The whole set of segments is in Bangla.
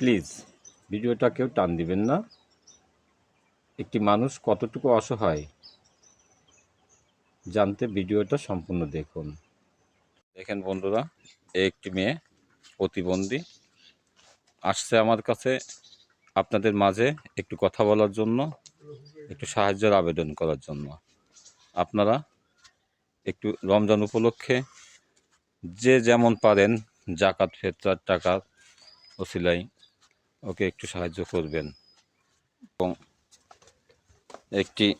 প্লিজ, ভিডিওটা কেউ টান দিবেন না। একটি মানুষ কতটুকু অসহায়, জানতে ভিডিওটা সম্পূর্ণ দেখুন। দেখেন বন্ধুরা একটি মেয়ে প্রতিবন্ধী আসছে আমার কাছে আপনাদের মাঝে একটু কথা বলার জন্য, একটু সাহায্যের আবেদন করার জন্য। আপনারা একটু রমজান উপলক্ষে যে যেমন পারেন, জাকাত, ফেতরার টাকা ওসিলাই ওকে একটু সাহায্য করবেন। এবং একটি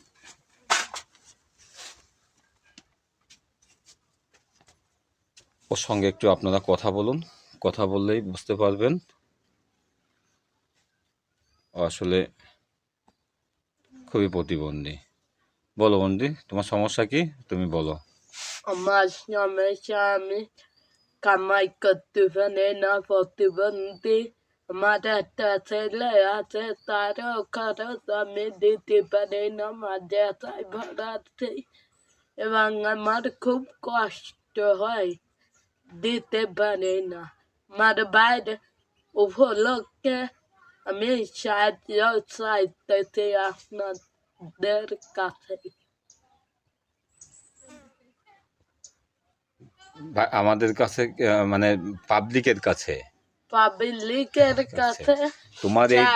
ওর সঙ্গে একটু আপনারা কথা বলুন। কথা বললেই বুঝতে পারবেন। আসলে খুবই প্রতিবন্ধী। বলো বন্দি তোমার সমস্যা কি? তুমি বলো। আমার সমস্যা আমি কামাই করতে পারি না, প্রতিবন্ধী। একটা ছেলে আছে তারও খরচ আমি দিতে পারি না মাঝে তাই ভাড়াতে এবং আমার খুব কষ্ট হয় দিতে পারি না আমার বাইরে উপলক্ষে আমি সাহায্য চাইতেছি আপনাদের কাছে আমাদের কাছে মানে পাবলিকের কাছে। পাবলিকের কাছে তোমার এই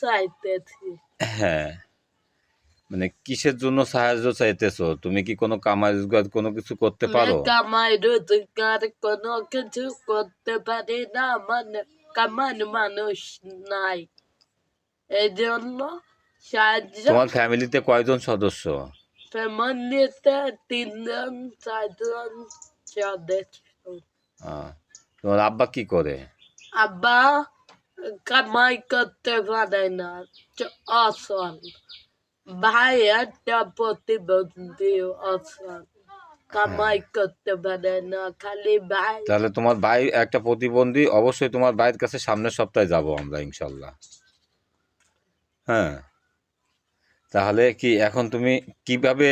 চাইতেছি। হ্যাঁ মানে কিসের জন্য সাহায্য চাইতেছো? তুমি কি কোনো কামাই রোজগার কোনো কিছু করতে পারো? কামাই রোজগার কোনো কিছু করতে পারি না আমার কামান মানুষ নাই। এই জন্য সাহায্য তোমার ফ্যামিলিতে কয়জন সদস্য? ফ্যামিলিতে তিনজন চারজন সদস্য। তোমার আব্বা কি করে? আব্বা কামাই করতে পারে না। অসল ভাই একটা প্রতিবন্ধী অসল কামাই করতে পারে না খালি ভাই তাহলে তোমার ভাই একটা প্রতিবন্ধী অবশ্যই তোমার ভাইয়ের কাছে সামনের সপ্তাহে যাব আমরা ইনশাল্লাহ। হ্যাঁ। তাহলে কি এখন তুমি কীভাবে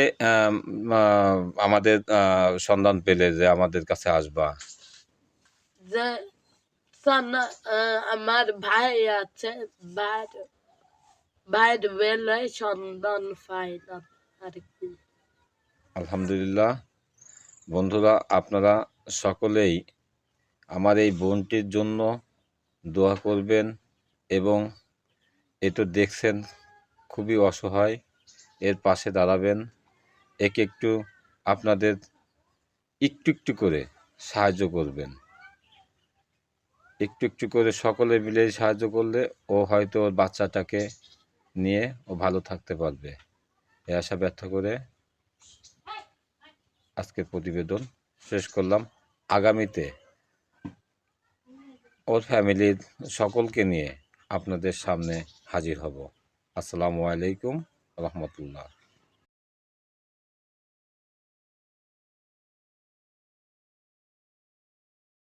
আমাদের আহ, সন্ধান পেলে যে আমাদের কাছে আসবা? যে আমার ভাই আছে, ভাই ভাইয়ের বেলায় সন্ধান পাই আর কি আলহামদুলিল্লাহ। বন্ধুরা, আপনারা সকলেই আমার এই বোনটির জন্য দোয়া করবেন এবং এ তো দেখছেন খুবই অসহায়, এর পাশে দাঁড়াবেন। একে একটু আপনাদের একটু একটু করে সাহায্য করবেন। একটু একটু করে সকলে মিলে সাহায্য করলে ও হয়তো ওর বাচ্চাটাকে নিয়ে ও ভালো থাকতে পারবে। এ আশা ব্যর্থ করে আজকের প্রতিবেদন শেষ করলাম। আগামীতে ওর ফ্যামিলির সকলকে নিয়ে আপনাদের সামনে হাজির হব। আসসালামু আলাইকুম রহমতুল্লাহ।